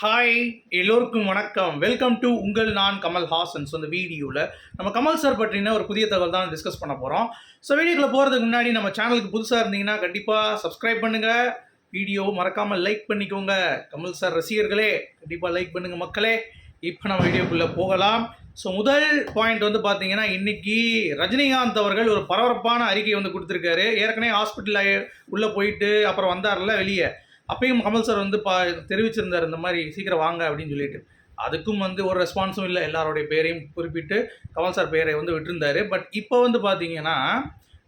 Hi எல்லோருக்கும் வணக்கம். Welcome to உங்கள் நான் கமல் ஹாசன்ஸ் அந்த வீடியோவில் நம்ம கமல் சார் பற்றின ஒரு புதிய தகவல் தான் டிஸ்கஸ் பண்ண போகிறோம் ஸோ வீடியோக்குள்ள போகிறதுக்கு முன்னாடி நம்ம சேனலுக்கு புதுசாக இருந்தீங்கன்னா கண்டிப்பாக சப்ஸ்கிரைப் பண்ணுங்கள் வீடியோ மறக்காமல் லைக் பண்ணிக்கோங்க. கமல் சார் ரசிகர்களே கண்டிப்பாக லைக் பண்ணுங்கள் மக்களே. இப்போ நம்ம வீடியோக்குள்ளே போகலாம். ஸோ முதல் பாயிண்ட் வந்து பார்த்தீங்கன்னா இன்றைக்கி ரஜினிகாந்த் அவர்கள் ஒரு பரபரப்பான அறிக்கை வந்து கொடுத்துருக்காரு. ஏற்கனவே ஹாஸ்பிட்டலில் உள்ளே போயிட்டு அப்புறம் வந்தார்ல வெளியே. அப்பயும் கமல் சார் வந்து பா தெரிவிச்சிருந்தார் இந்த மாதிரி சீக்கிரம் வாங்க அப்படின்னு சொல்லிட்டு. அதுக்கும் வந்து ஒரு ரெஸ்பான்ஸும் இல்லை. எல்லாருடைய பேரையும் குறிப்பிட்டு கமல் சார் பேரை வந்து விட்டுருந்தாரு. பட் இப்போ வந்து பார்த்தீங்கன்னா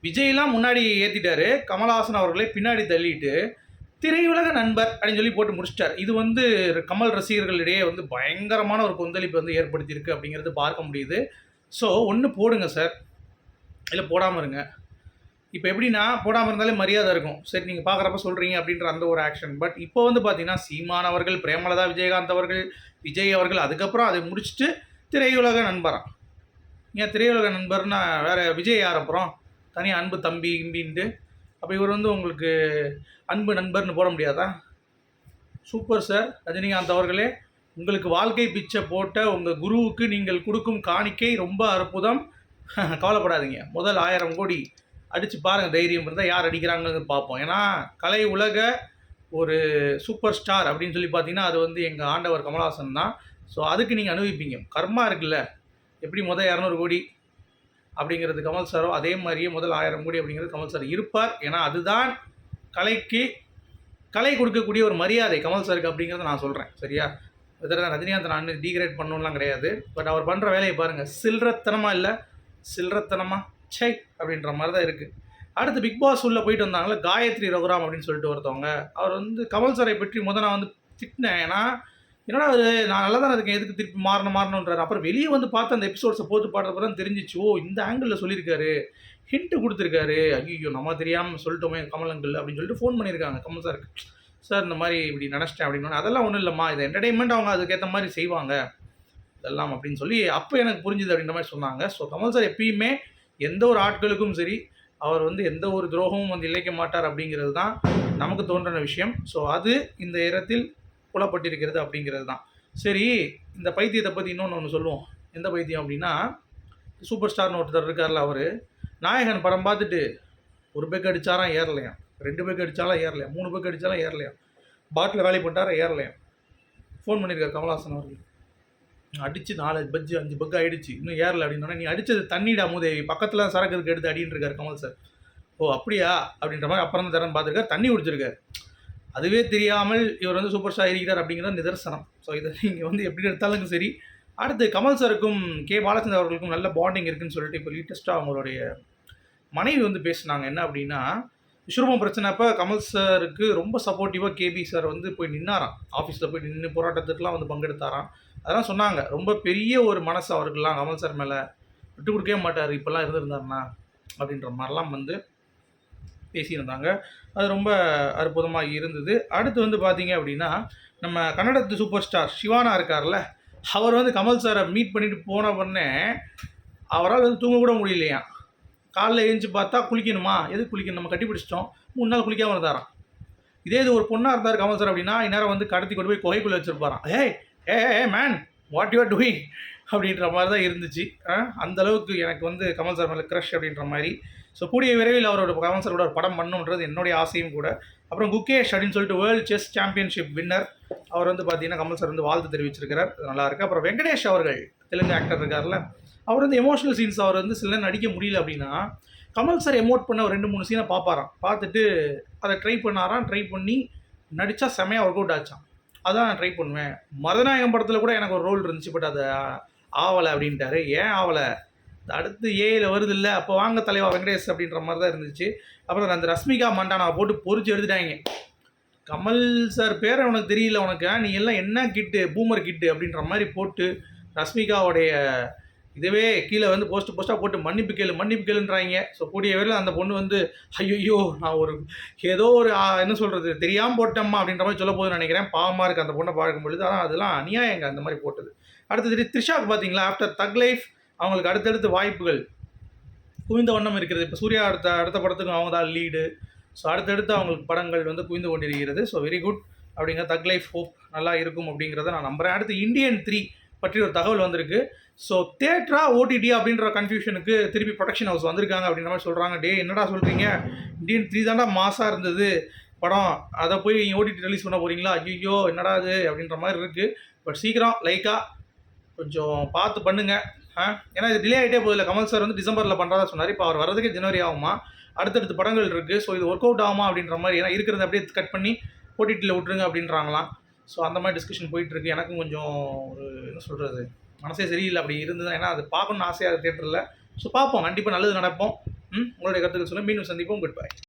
விஜய்லாம் முன்னாடி ஏற்றிட்டாரு கமல்ஹாசன் அவர்களை பின்னாடி தள்ளிட்டு திரையுலக நண்பர் அப்படின்னு சொல்லி போட்டு முடிச்சிட்டார். இது வந்து கமல் ரசிகர்களிடையே வந்து பயங்கரமான ஒரு கொந்தளிப்பு வந்து ஏற்படுத்தியிருக்கு அப்படிங்கிறது பார்க்க முடியுது. ஸோ ஒன்று போடுங்க சார். இல்லை போடாமல் இருங்க. இப்போ எப்படின்னா போடாமல் இருந்தாலே மரியாதை இருக்கும். சரி நீங்கள் பார்க்குறப்ப சொல்கிறீங்க அப்படின்ற அந்த ஒரு ஆக்ஷன் பட் இப்போ வந்து பார்த்தீங்கன்னா சீமான் அவர்கள் பிரேமலதா விஜயகாந்த் அவர்கள் விஜய் அவர்கள் அதுக்கப்புறம் அதை முடிச்சுட்டு திரையுலக நண்பரா? ஏன் திரையுலக நண்பர்னா வேறு விஜய் யார் அப்புறம்? தனியாக அன்பு தம்பி கிம்பின்ட்டு. அப்போ இவர் வந்து உங்களுக்கு அன்பு நண்பர்னு போட முடியாதா? சூப்பர் சார் ரஜினிகாந்த் அவர்களே உங்களுக்கு வாழ்க்கை பிச்சை போட்ட உங்கள் குருவுக்கு நீங்கள் கொடுக்கும் காணிக்கை ரொம்ப அற்புதம். கவலைப்படாதீங்க. முதல் ஆயிரம் கோடி அடித்து பாருங்கள் தைரியம் இருந்தால் யார் அடிக்கிறாங்கன்னு பார்ப்போம். ஏன்னா கலை உலக ஒரு சூப்பர் ஸ்டார் அப்படின்னு சொல்லி பார்த்தீங்கன்னா அது வந்து எங்கள் ஆண்டவர் கமலஹாசன் தான். ஸோ அதுக்கு நீங்கள் அனுபவிப்பீங்க. கர்மா இருக்குல்ல எப்படி முதல் இரநூறு கோடி அப்படிங்கிறது கமல் சாரோ அதே மாதிரியே முதல் ஆயிரம் கோடி அப்படிங்கிறது கமல் சார் இருப்பார். ஏன்னா அதுதான் கலைக்கு கலை கொடுக்கக்கூடிய ஒரு மரியாதை கமல் சாருக்கு அப்படிங்கிறத நான் சொல்கிறேன் சரியா? இதர ரஜினிகாந்த் நான் டீக்ரேட் பண்ணணும்லாம் கிடையாது. பட் அவர் பண்ணுற வேலையை பாருங்கள் சில்லறத்தனமாக இல்லை சில்லறத்தனமாக சை அப்படின்ற மாதிரி தான் இருக்குது அடுத்து பிக் பாஸ் உள்ளே போயிட்டு வந்தாங்களே காயத்ரி ரகுராம் அப்படின்னு சொல்லிட்டு ஒருத்தவங்க. அவர் வந்து கமல் சாரை பற்றி முத நான் வந்து திட்டினேன். ஏன்னா என்னடா அது நான் நல்லா தான் இருக்கேன் எதுக்கு திருப்பி மாறணும் மாறணுன்றாரு. அப்புறம் வெளியே வந்து பார்த்து அந்த எபிசோட்ஸை போட்டு பாடுறப்ப தான் தெரிஞ்சிச்சு ஓ இந்த ஆங்கிளில் சொல்லியிருக்காரு. ஹிண்ட்டு கொடுத்துருக்காரு. ஐயோ நம்ம தெரியாமல் சொல்லிட்டோமே கமல் அங்கிள் அப்படின்னு சொல்லிட்டு ஃபோன் பண்ணியிருக்காங்க கமல் சாருக்கு. சார் இந்த மாதிரி இப்படி நினச்சிட்டேன் அப்படின்னு. அதெல்லாம் ஒன்றும் இல்லைம்மா இது என்டர்டைன்மெண்ட் அவங்க அதுக்கேற்ற மாதிரி செய்வாங்க. இதெல்லாம் அப்படின்னு சொல்லி அப்போ எனக்கு புரிஞ்சுது அப்படின்ற மாதிரி சொன்னாங்க. ஸோ கமல் சார் எப்பயுமே எந்த ஒரு ஆட்களுக்கும் சரி அவர் வந்து எந்த ஒரு துரோகமும் வந்து இழைக்க மாட்டார் அப்படிங்கிறது தான் நமக்கு தோன்றின விஷயம். ஸோ அது இந்த இடத்தில் புலப்பட்டிருக்கிறது அப்படிங்கிறது தான். சரி இந்த பைத்தியத்தை பற்றி இன்னொன்று ஒன்று சொல்லுவோம். எந்த பைத்தியம் அப்படின்னா சூப்பர் ஸ்டார்னு ஒருத்தர் இருக்கார்ல அவர். நாயகன் படம் பார்த்துட்டு ஒரு பேக் அடித்தாராம் ஏறலையாம். ரெண்டு பேக் அடித்தாலும் ஏறலையாம். மூணு பேக் அடித்தாலும் ஏறலையாம். பாட்டில் வேலை பண்ணிட்டாரா ஏறலையாம். ஃபோன் பண்ணியிருக்கார் கமல்ஹாசன் அவர்கள். அடிச்சு நாலு பஜ்ஜு அஞ்சு பக் ஆயிடுச்சு. இன்னும் ஏறல அப்படின்னா நீ அடிச்சது தண்ணிடா மூதேவி பக்கத்தில் சரக்கு இருக்கு எடுத்து அடின்னு இருக்காரு கமல் சார். ஓ அப்படியா? அப்படின்ற மாதிரி அப்புறம் தான் தரேன் பார்த்துருக்காரு. தண்ணி குடிச்சிருக்காரு. அதுவே தெரியாமல் இவர் வந்து சூப்பர் ஸ்டார் இருக்கிறார் அப்படிங்கிறது நிதர்சனம். ஸோ இதை நீங்கள் வந்து எப்படி எடுத்தாலும் சரி. அடுத்து கமல் சாருக்கும் கே. பாலச்சந்தர் அவர்களுக்கும் நல்ல பாண்டிங் இருக்குன்னு சொல்லிட்டு இப்போ லேட்டஸ்ட்டாக அவங்களுடைய மனைவி வந்து பேசினாங்க. என்ன அப்படின்னா விஸ்வரூபம் பிரச்சனை. அப்போ கமல் சாருக்கு ரொம்ப சப்போர்ட்டிவாக கேபி சார் வந்து போய் நின்னாராம். ஆஃபீஸில் போய் நின்று போராட்டத்துக்குலாம் வந்து பங்கெடுத்தாராம். அதெல்லாம் சொன்னாங்க. ரொம்ப பெரிய ஒரு மனசு அவருக்கெல்லாம் கமல் சார் மேலே விட்டு கொடுக்கவே மாட்டார் இப்போல்லாம் இருந்திருந்தாருண்ணா அப்படின்ற மாதிரிலாம் வந்து பேசியிருந்தாங்க. அது ரொம்ப அற்புதமாக இருந்தது. அடுத்து வந்து பார்த்தீங்க அப்படின்னா நம்ம கன்னடத்து சூப்பர் ஸ்டார் சிவானா இருக்கார்ல அவர் வந்து கமல் சாரை மீட் பண்ணிட்டு போன உடனே அவரால் வந்து தூங்க கூட முடியலையா? காலைல எழுந்துச்சு பார்த்தா குளிக்கணுமா? எது குளிக்கணும்? நம்ம கட்டி பிடிச்சிட்டோம். மூணு நாள் குளிக்காமல் இருந்தாராம். இதே இது ஒரு பொண்ணாக இருந்தார் கமல் சார் அப்படின்னா இந்நேரம் வந்து கடத்தி கொண்டு போய் கொகைக்குள்ளே வச்சுருப்பாராம். ஏய் ஏ ஏ man what you are doing அப்படின்ற மாதிரி தான் இருந்துச்சு அந்த அளவுக்கு எனக்கு வந்து கமல் சார் மேலே க்ரஷ் அப்படின்ற மாதிரி. ஸோ கூடிய விரைவில் அவரோட கமல் சாரோட ஒரு படம் பண்ணுன்றது என்னுடைய ஆசையும் கூட. அப்புறம் குகேஷ் அப்படின்னு சொல்லிட்டு வேர்ல்டு செஸ் சாம்பியன்ஷிப் வின்னர் அவர் வந்து பார்த்தீங்கன்னா கமல் சார் வந்து வாழ்த்து தெரிவிச்சிருக்கிறார். அது நல்லா அப்புறம் வெங்கடேஷ் அவர்கள் தெலுங்கு ஆக்டர் இருக்கார்ல. அவர் வந்து எமோஷனல் சீன்ஸ் அவர் வந்து சில நேரம் நடிக்க முடியல அப்படின்னா கமல் சார் எமோட் பண்ண ஒரு ரெண்டு மூணு சீனை பார்ப்பாராம் பார்த்துட்டு அதை ட்ரை பண்ணாராம். ட்ரை பண்ணி நடித்தா செமையாக ஒர்க் அவுட் ஆச்சான் அதான் நான் ட்ரை பண்ணுவேன். மருதநாயகம் படத்தில் கூட எனக்கு ஒரு ரோல் இருந்துச்சு பட் அது ஆவலை அப்படின்ட்டாரு. ஏன் ஆவலை? அடுத்து ஏயில் வருது இல்லை அப்போ வாங்க தலைவா வெங்கடேஷ் அப்படின்ற மாதிரி தான் இருந்துச்சு. அப்புறம் அந்த ரஷ்மிகா மண்டானாவை போட்டு பொறிச்சு எடுத்துட்டாங்க. கமல் சார் பேரை உனக்கு தெரியல உனக்கு நீ எல்லாம் என்ன கிட்டு பூமர் கிட்டு அப்படின்ற மாதிரி போட்டு ரஷ்மிகாவுடைய இதுவே கீழே வந்து போஸ்ட் போஸ்ட்டாக போட்டு மன்னிப்பு கேளு மன்னிப்பு கேளுன்றாங்க. ஸோ கூடிய வரையில் அந்த பொண்ணு வந்து ஐயோ நான் ஒரு ஏதோ ஒரு என்ன சொல்கிறது தெரியாமல் போட்டம்மா அப்படின்ற மாதிரி சொல்ல போதுன்னு நினைக்கிறேன். பாவமாக இருக்குது அந்த பொண்ணை பார்க்கும் பொழுது. ஆனால் அதெல்லாம் அநியாயங்க அந்த மாதிரி போட்டது. அடுத்தது த்ரிஷாக்கு பார்த்தீங்களா ஆஃப்டர் தக் லைஃப் அவங்களுக்கு அடுத்தடுத்து வாய்ப்புகள். குவிந்த வண்ணம் இருக்கிறது. இப்போ சூர்யா அடுத்த அடுத்த படத்துக்கும் அவங்க தான் லீடு ஸோ அடுத்தடுத்து அவங்களுக்கு படங்கள் வந்து குவிந்து கொண்டிருக்கிறது. ஸோ வெரி குட் அப்படிங்கிற தக் லைஃப் ஹோப் நல்லா இருக்கும் அப்படிங்கிறத நான் நம்புகிறேன் அடுத்து இந்தியன் த்ரீ பற்றி ஒரு தகவல் வந்திருக்கு. ஸோ தேட்ரா ஓடிடி அப்படின்ற கன்ஃபியூஷனுக்கு திருப்பி ப்ரொடக்ஷன் ஹவுஸ் வந்திருக்காங்க அப்படின்ற மாதிரி சொல்கிறாங்க டே என்னடா சொல்கிறீங்க இண்டியன் த்ரீ தாண்டா மாசாக இருந்தது. படம் அதை போய் ஓடிடி ரிலீஸ் பண்ண போகிறீங்களா ஐயோ என்னடா அது அப்படின்ற மாதிரி இருக்குது பட் சீக்கிரம் லைக்காக கொஞ்சம் பார்த்து பண்ணுங்க. ஆ? ஏன்னா இது டிலே ஆகிட்டே போதில்லை கமல் சார் வந்து டிசம்பரில் பண்ணுறதா சொன்னார். இப்போ அவர் வரதுக்கே ஜனவரி ஆகுமா? அடுத்தடுத்து படங்கள் இருக்குது ஸோ இது ஒர்க் அவுட் ஆகுமா அப்படின்ற மாதிரி ஏன்னா இருக்கிறத அப்படியே கட் பண்ணி ஓடிடியில் விட்ருங்க அப்படின்றாங்களாம். ஸோ அந்த மாதிரி டிஸ்கஷன் போயிட்டுருக்கு. எனக்கும் கொஞ்சம் ஒரு என்ன சொல்கிறது மனசே சரியில்லை. அப்படி இருந்தது ஏன்னா அது பார்க்கணும்னு ஆசையாக தேட்டரில் ஸோ பார்ப்போம். கண்டிப்பாக நல்லது நடப்போம். உங்களுடைய கருத்துக்கள் சொல்ல மீண்டும் சந்திப்போம். Good bye